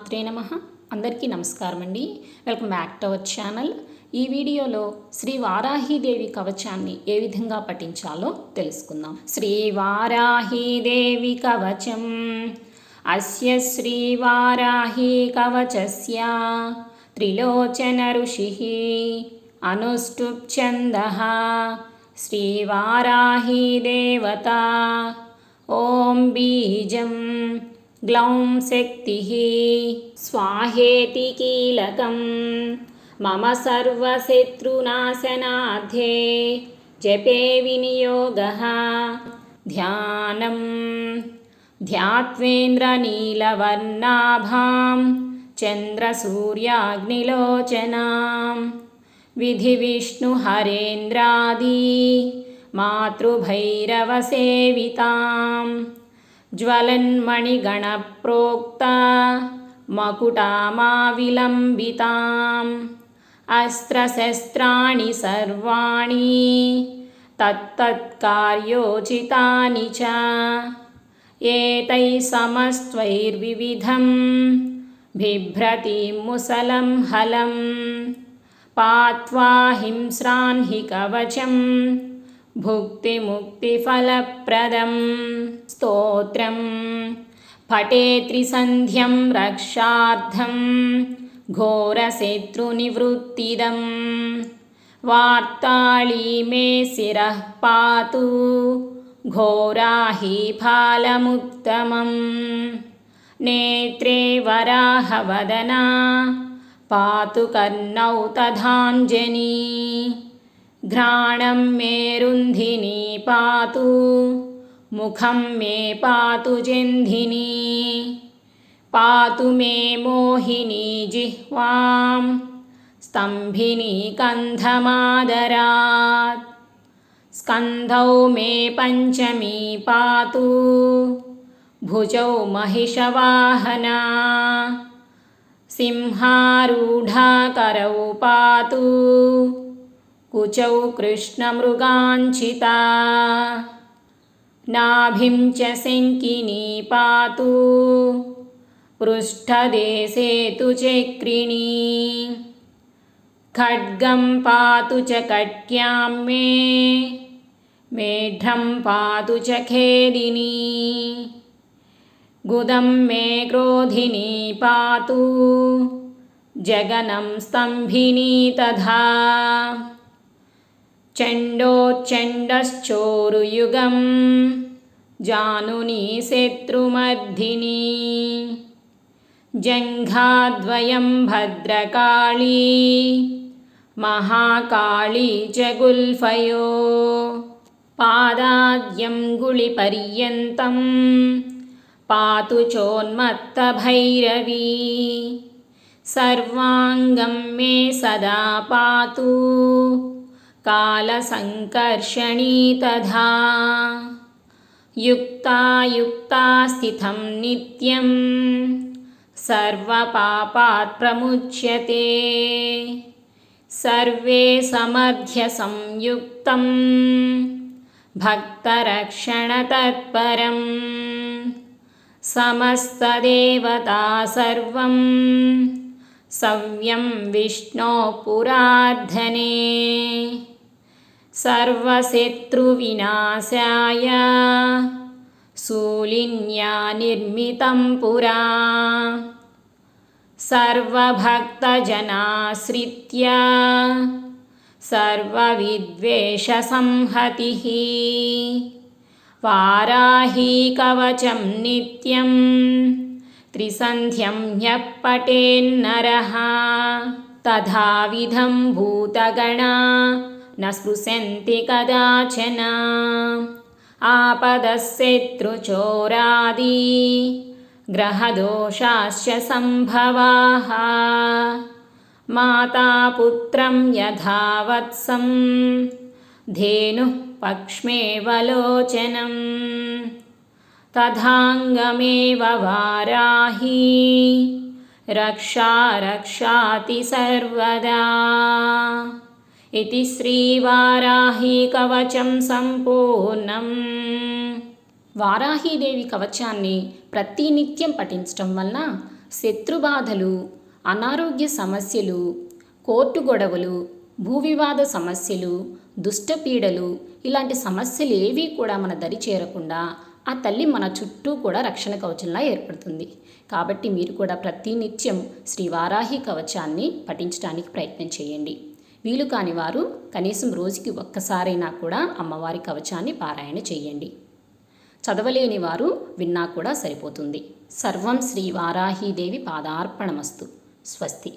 మాత్రే నమ. అందరికీ నమస్కారం అండి welcome back to our channel. ఈ వీడియోలో శ్రీ వారాహీదేవి కవచాన్ని ఏ విధంగా పఠించాలో తెలుసుకుందాం. శ్రీ వారాహీదేవి కవచం. అస్య శ్రీ వారాహీ కవచస్య. త్రిలోచన ఋషి అనుష్టుప్ ఛందః శ్రీ వారాహీ దేవత. ఓం బీజం. ग्लौं शक्तिः स्वाहेति कीलकं। मम सर्वशत्रुनाशनाध्ये जपे विनियोगः। ध्यानं। ध्यात्वेन्द्रनीलवर्णाभां चन्द्रसूर्याग्निलोचनां। विधिविष्णुहरेन्द्रादि मातृभैरवसेविताम् ज्वलन्मणिगणप्रोक्ता मकुटामाविलम्बिताम् अस्त्रशस्त्राणि सर्वाणि तत्तत्कार्योचितानि च। एतैः समस्त्वैर्विविधं बिभ्रतीं मुसलं हलं पात्वा हिंस्रान् हि कवचम् भुक्तिमुक्तिफलप्रदं स्तोत्रं। पठे त्रिसन्ध्यं रक्षार्थं। घोरशत्रुनिवृत्तिदं। वार्ताळी मे शिरः पातु। घोराहि फालमुत्तमं नेत्रे वराहवदना। पातु कर्णौ तथाञ्जनी घ्राणं मे रुन्धिनी पातु मुखं मे पातु जन्धिनी पातु मे मोहिनी जिह्वां स्तम्भिनी कन्धमादरात् स्कन्धौ मे पञ्चमी पातु भुजौ महिषवाहना सिंहारूढाकरौ पातु कुचौ कृष्णमृगाञ्चिता नाभिं च शङ्किनी पातु। पृष्ठदेशे तु चक्रिणी। खड्गं पातु च कट्यां मे। मेढ्रं पातु च खेदिनी। गुदं मे क्रोधिनी पातु। जगनं स्तम्भिनी तथा చండోచ్చండశ్చోరుయుగం జానుని శత్రుమర్ధిని జంఘాద్వయం భద్రకాళీ మహాకాళీ చ గుల్ఫయో పాదాద్యం గుళిపర్యంతం పాతు చోన్మత్తభైరవీ సర్వాంగం మే సదా పాతు कालसङ्कर्षणी तथा। युक्तायुक्ता स्थितं नित्यं सर्वपापात् प्रमुच्यते। सर्वे समध्यसंयुक्तं भक्तरक्षणतत्परं। समस्तदेवता सर्वं सव्यं विष्णोः पुरार्धने। सर्वशत्रुविनाशाय शूलिन्या निर्मितं पुरा। सर्वभक्तजनाश्रित्य सर्वविद्वेषसंहतिः। वाराही कवचं नित्यं त्रिसन्ध्यं ह्यः पठेन्नरः तथाविधं भूतगणा न स्पृशन्ति कदाचन। आपदशत्रुचोरादि ग्रहदोषाश्च सम्भवाः। मातापुत्रं यथा वत्सं धेनुः पक्ष्मेवलोचनं तथाङ्गमेव वाराही रक्षा रक्षाति सर्वदा इति श्रीवाराही कवचं सम्पूर्णम् వారాహీదేవి కవచాన్ని ప్రతినిత్యం పఠించటం వలన శత్రుబాధలు అనారోగ్య సమస్యలు కోర్టు గొడవలు భూ వివాద సమస్యలు దుష్టపీడలు ఇలాంటి సమస్యలు ఏవి కూడా మన దరి చేరకుండా ఆ తల్లి మన చుట్టూ కూడా రక్షణ కవచంలా ఏర్పడుతుంది. కాబట్టి మీరు కూడా ప్రతినిత్యం శ్రీ వారాహి కవచాన్ని పఠించడానికి ప్రయత్నం చేయండి. వీలు కాని వారు కనీసం రోజుకి ఒక్కసారైనా కూడా అమ్మవారి కవచాన్ని పారాయణ చేయండి. చదవలేని వారు విన్నా కూడా సరిపోతుంది. సర్వం శ్రీ వారాహీదేవి పాదార్పణమస్తు. స్వస్తి.